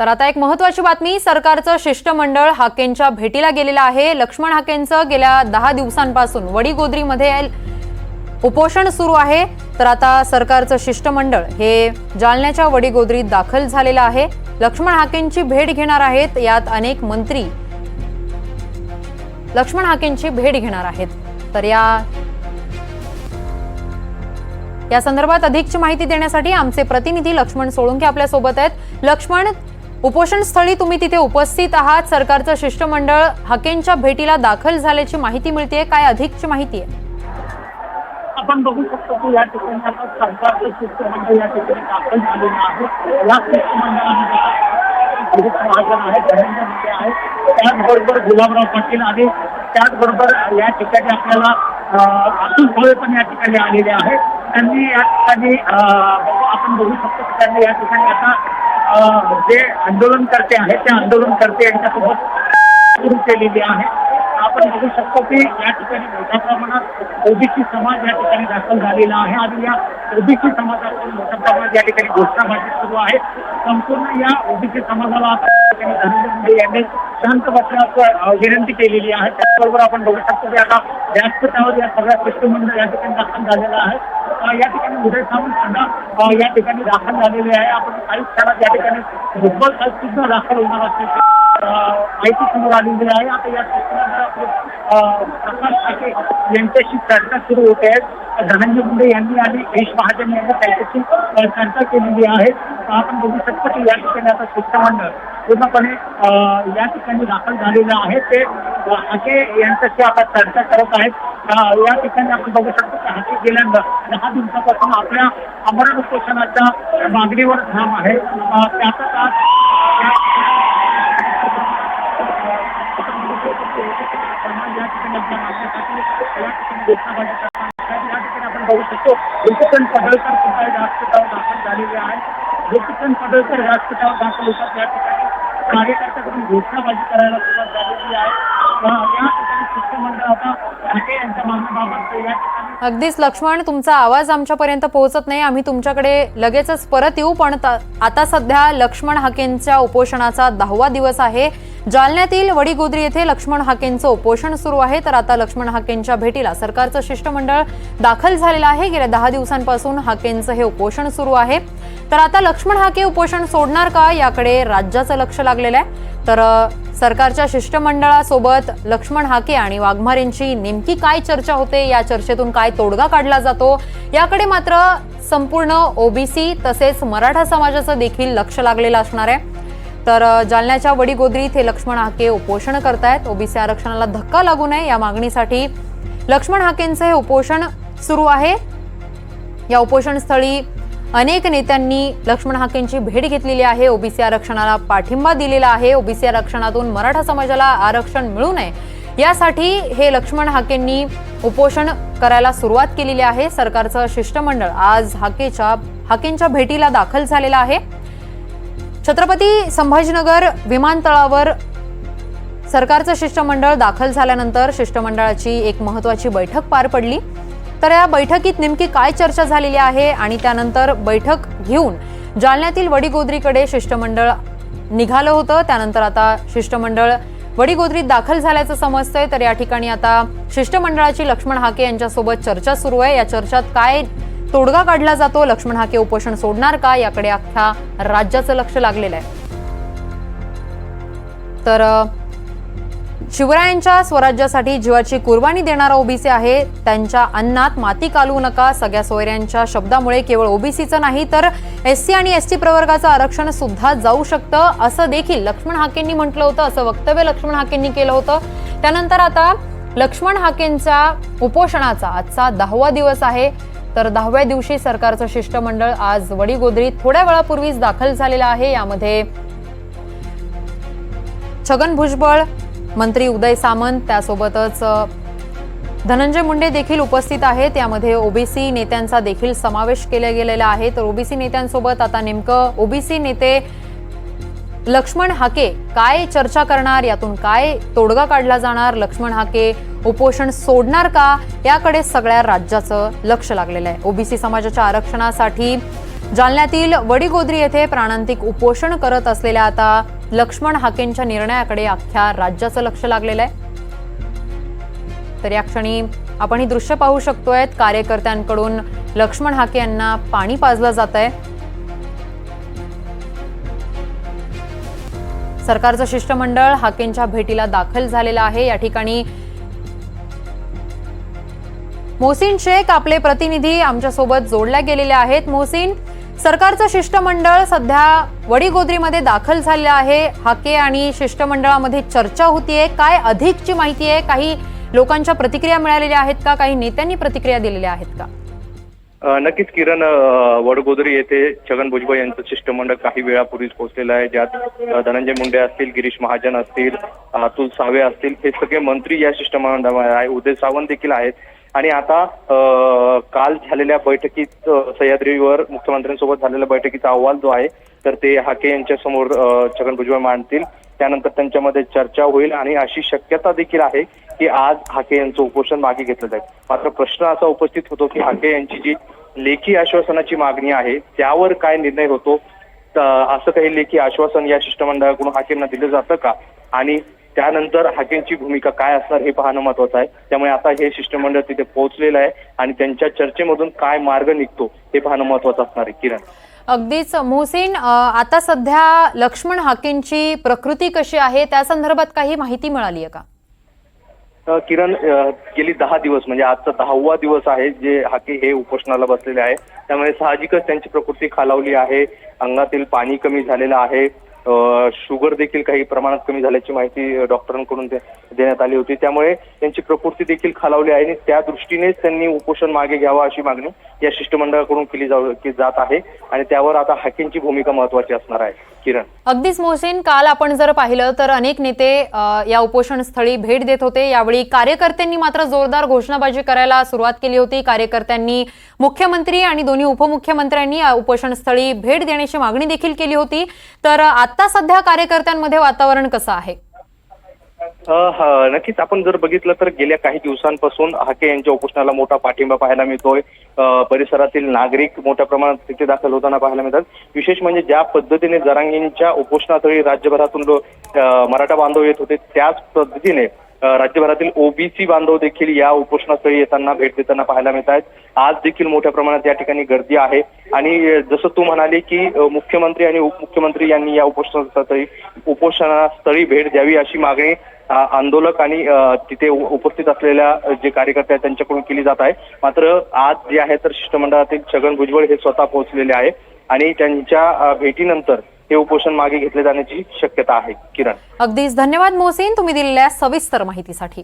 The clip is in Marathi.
तर आता एक महत्वाची बातमी सरकारचं शिष्टमंडळ हाकेंच्या भेटीला गेलेलं आहे. लक्ष्मण हाकेंचं गेल्या दहा दिवसांपासून वडीगोद्रीमध्ये उपोषण सुरू आहे. तर आता सरकारचं शिष्टमंडळ हे जालन्याच्या वडीगोद्रीत दाखल झालेलं आहे. लक्ष्मण हाकेंची भेट घेणार आहेत. यात अनेक मंत्री लक्ष्मण हाकेंची भेट घेणार आहेत. तर या या संदर्भात अधिकची माहिती देण्यासाठी आमचे प्रतिनिधी लक्ष्मण सोळुंके आपल्यासोबत आहेत. लक्ष्मण उपोषण स्थळी तुम्ही तिथे उपस्थित आहात. सरकारचं शिष्टमंडळ हाकेंच्या भेटीला दाखल झाल्याची माहिती मिळते काय अधिकची माहिती आहे? आपण बघू शकतो की या ठिकाणी आता सरकारचं शिष्टमंडळ या ठिकाणी दाखल झालेलं आहे. या शिष्टमंडळामध्ये महाजन आहे धनंजय मुंडे आहे त्याचबरोबर गुलाबराव पाटील आणि त्याचबरोबर या ठिकाणी आपल्याला अतुल भोळे पण या ठिकाणी आलेले आहेत. त्यांनी या ठिकाणी आपण बघू शकतो की त्यांनी या ठिकाणी आता जे आंदोलनकर्ते आहेत त्या आंदोलनकर्ते यांच्यासोबत सुरू केलेली आहे. आपण बघू शकतो की या ठिकाणी मोठ्या प्रमाणात ओबीसी समाज या ठिकाणी दाखल झालेला आहे. आणि या ओबीसी समाजातून मोठ्या प्रमाणात या ठिकाणी घोषणाबाजी सुरू आहे. संपूर्ण या ओबीसी समाजाला आता धनंजय मुंडे यांनी शांत बसण्याचं विनंती केलेली आहे. त्याचबरोबर आपण बघू शकतो की आता व्यासपीठावर या सगळ्या शिष्टमंडळ या ठिकाणी दाखल आहे. या ठिकाणी उदय सावंत सुद्धा या ठिकाणी दाखल झालेले आहे. आपण काही क्षणात या ठिकाणी फुटबॉल साहेब सुद्धा दाखल होणार असल्याची माहिती समोर आलेली आहे. आता या प्रकाश यांच्याशी चर्चा सुरू होते आहे. धनंजय मुंडे यांनी आणि गिरीश महाजन यांनी त्यांच्याशी चर्चा केलेली आहे. आपण बघू शकतो की या ठिकाणी आता शिष्टमंडळ पूर्णपणे या ठिकाणी दाखल झालेलं आहे. ते हाके यांच्याशी आता चर्चा करत आहेत. या ठिकाणी आपण बघू शकतो की हाती गेल्या दहा दिवसापासून आपल्या अमरण उपोषणाच्या मागणीवर ठाम आहे. त्याचा ठिकाणी आपण बघू शकतो गोपीचंद पडळकर सुद्धा या दाखल झालेले आहेत? गोपीचंद पडळकर व्यासपीठावर दाखल होतात. या ठिकाणी कार्यकर्त्याकडून घोषणाबाजी करायला सुरुवात झालेली आहे. अगदीच लक्ष्मण तुमचा आवाज आमच्यापर्यंत पोहोचत नाही. आम्ही तुमच्याकडे लगेचच परत येऊ पण आता सध्या लक्ष्मण हाकेंच्या उपोषणाचा दहावा दिवस आहे. जालन्यातील वडीगोद्री येथे लक्ष्मण हाकेंचं उपोषण सुरू आहे. तर आता लक्ष्मण हाकेंच्या भेटीला सरकारचं शिष्टमंडळ दाखल झालेलं आहे. गेल्या दहा दिवसांपासून हाकेंचं हे उपोषण सुरू आहे. तर आता लक्ष्मण हाके उपोषण सोडणार का? याकडे राज्याचं लक्ष लागलेलं आहे. तर सरकारच्या शिष्टमंडळासोबत लक्ष्मण हाके आणि वाघमारेंची नेमकी काय चर्चा होते? या चर्चेतून काय तोडगा काढला जातो? याकडे मात्र संपूर्ण ओबीसी तसेच मराठा समाजाचं देखील लक्ष लागलेलं असणार आहे. तर जालन्याच्या वडीगोद्री इथे लक्ष्मण हाके उपोषण करतायत. ओबीसी आरक्षणाला धक्का लागू नये या मागणीसाठी लक्ष्मण हाकेंचं हे उपोषण सुरू आहे. या उपोषण स्थळी अनेक नेत्यांनी लक्ष्मण हाकेंची भेट घेतलेली आहे. ओबीसी आरक्षणाला पाठिंबा दिलेला आहे. ओबीसी आरक्षणातून मराठा समाजाला आरक्षण मिळू नये यासाठी हे लक्ष्मण हाकेंनी उपोषण करायला सुरुवात केलेली आहे. सरकारचं शिष्टमंडळ आज हाकेच्या हाकेंच्या भेटीला दाखल झालेलं आहे. छत्रपती संभाजीनगर विमानतळावर सरकारचं शिष्टमंडळ दाखल झाल्यानंतर शिष्टमंडळाची एक महत्वाची बैठक पार पडली. तर या बैठकीत नेमकी काय चर्चा झालेली आहे आणि त्यानंतर बैठक घेऊन जालन्यातील वडीगोद्रीकडे शिष्टमंडळ निघालं होतं. त्यानंतर आता शिष्टमंडळ वडीगोद्रीत दाखल झाल्याचं समजतंय. तर या ठिकाणी आता शिष्टमंडळाची लक्ष्मण हाके यांच्यासोबत चर्चा सुरू आहे. या चर्चात काय तोडगा काढला जातो. लक्ष्मण हाके उपोषण सोडणार का? याकडे अख्ख्या राज्याचं लक्ष लागलेलं आहे. तर शिवरायांच्या स्वराज्यासाठी जीवाची कुर्बानी देणारा ओबीसी आहे. त्यांच्या अन्नात माती कालवू नका. सगळ्या सोयऱ्यांच्या शब्दामुळे केवळ ओबीसीचं नाही तर एस सी आणि एसटी प्रवर्गाचं आरक्षण सुद्धा जाऊ शकतं असं देखील लक्ष्मण हाकेंनी म्हटलं होतं. असं वक्तव्य लक्ष्मण हाकेंनी केलं होतं. त्यानंतर आता लक्ष्मण हाकेंचा उपोषणाचा आजचा दहावा दिवस आहे. तर दहाव्या दिवशी सरकारचं शिष्टमंडळ आज वडीगोद्री थोड्या वेळापूर्वीच दाखल झालेलं आहे. यामध्ये छगन भुजबळ मंत्री उदय सामंत त्यासोबतच धनंजय मुंडे देखील उपस्थित आहेत. यामध्ये ओबीसी नेत्यांचा देखील समावेश केला गेलेला आहे. तर ओबीसी नेत्यांसोबत आता नेमकं ओबीसी नेते लक्ष्मण हाके काय चर्चा करणार? यातून काय तोडगा काढला जाणार? लक्ष्मण हाके उपोषण सोडणार का? याकडे सगळ्या राज्याचं लक्ष लागलेलं आहे. ओबीसी समाजाच्या आरक्षणासाठी जालन्यातील वडीगोद्री येथे प्राणांतिक उपोषण करत असलेल्या आता लक्ष्मण हाकेंच्या निर्णयाकडे अख्ख्या राज्याचं लक्ष लागलेलं आहे. तर या क्षणी आपण ही दृश्य पाहू शकतोय. कार्यकर्त्यांकडून लक्ष्मण हाके यांना पाणी पाजलं जात आहे सरकारचं शिष्टमंडळ हाकेंच्या भेटीला दाखल झालेलं आहे. या ठिकाणी मोहसिन शेख आपले प्रतिनिधी आमच्यासोबत जोडल्या गेलेले आहेत. मोहसिन सरकारचं शिष्टमंडळ सध्या वडीगोद्रीमध्ये दाखल झालेलं आहे. हाके आणि शिष्टमंडळामध्ये चर्चा होतीये. काय अधिकची माहिती आहे? काही लोकांच्या प्रतिक्रिया मिळालेल्या आहेत का? काही नेत्यांनी प्रतिक्रिया दिलेल्या आहेत का? नक्कीच किरण वडगोदरी येथे छगन भुजबळ यांचं शिष्टमंडळ काही वेळापूर्वीच पोहोचलेलं आहे. ज्यात धनंजय मुंडे असतील गिरीश महाजन असतील अतुल सावे असतील हे सगळे मंत्री या शिष्टमंडळामध्ये आहे उदय सावंत देखील आहेत. आणि आता काल झालेल्या बैठकीत सह्याद्रीवर मुख्यमंत्र्यांसोबत झालेल्या बैठकीचा अहवाल जो आहे तर ते हाके यांच्या समोर छगन भुजबळ मांडतील. त्यानंतर त्यांच्यामध्ये चर्चा होईल आणि अशी शक्यता देखील आहे की आज हाके यांचं उपोषण मागे घेतलं जाईल. मात्र प्रश्न असा उपस्थित होतो की हाके यांची जी लेखी आश्वासनाची मागणी आहे त्यावर काय निर्णय होतो? असं काही लेखी आश्वासन या शिष्टमंडळाकडून हाकेंना दिलं जातं का? आणि त्यानंतर हाकेंची भूमिका काय असणार हे पाहणं महत्वाचं आहे. त्यामुळे आता हे शिष्टमंडळ तिथे पोहोचलेलं आहे आणि त्यांच्या चर्चेमधून काय मार्ग निघतो हे पाहणं महत्वाचं असणार आहे. किरण. अगदीच मोहसिन आता सध्या लक्ष्मण हाकेंची प्रकृती कशी आहे त्या संदर्भात काही माहिती मिळाली आहे का? किरण गेली दहा दिवस म्हणजे आजचा दहावा दिवस आहे जे हाके हे उपोषणाला बसलेले आहे. त्यामुळे साहजिकच त्यांची प्रकृती खालावली आहे. अंगातील पाणी कमी झालेलं आहे. शुगर देखील काही प्रमाणात कमी झाल्याची माहिती डॉक्टरांकडून देण्यात आली होती. त्यामुळे त्यांची प्रकृती देखील खालावली आहे आणि त्या दृष्टीनेच त्यांनी उपोषण मागे घ्यावा अशी मागणी या शिष्टमंडळाकडून केली जाऊ जात आहे. आणि त्यावर आता हाकींची भूमिका महत्वाची असणार आहे. किरण. अगदीच मोहसिन काल आपण जर पाहिलं तर अनेक नेते या उपोषण स्थळी भेट देत होते. यावेळी कार्यकर्त्यांनी मात्र जोरदार घोषणाबाजी करायला सुरुवात केली होती. कार्यकर्त्यांनी मुख्यमंत्री आणि दोन्ही उपमुख्यमंत्र्यांनी या उपोषण स्थळी भेट देण्याची मागणी देखील केली होती. तर आता सध्या कार्यकर्त्यांमध्ये वातावरण कसं आहे? नक्कीच. आपण जर बघितलं तर गेल्या काही दिवसांपासून हाके यांच्या उपोषणाला मोठा पाठिंबा पाहायला मिळतोय. परिसरातील नागरिक मोठ्या प्रमाणात तिथे दाखल होताना पाहायला मिळतात. विशेष म्हणजे ज्या पद्धतीने जरांगींच्या उपोषणातळी राज्यभरातून मराठा बांधव येत होते त्याच पद्धतीने राज्यभरातील ओबीसी बांधव देखील या उपोषणास्थळी येताना भेट देताना पाहायला मिळत आहेत. आज देखील मोठ्या प्रमाणात या ठिकाणी गर्दी आहे. आणि जसं तू म्हणाले की मुख्यमंत्री आणि उपमुख्यमंत्री यांनी या उपोषणास्थळी उपोषणास्थळी भेट द्यावी अशी मागणी आंदोलक आणि तिथे उपस्थित असलेल्या जे कार्यकर्ते आहेत त्यांच्याकडून केली जात आहे. मात्र आज जे आहे तर शिष्टमंडळातील छगन भुजबळ हे स्वतः पोहोचलेले आहे. आणि त्यांच्या भेटीनंतर हे उपोषण मागे घेतले जाण्याची शक्यता आहे. किरण. अगदीच. धन्यवाद मोहसिन. तुम्ही दिलेल्या सविस्तर माहितीसाठी.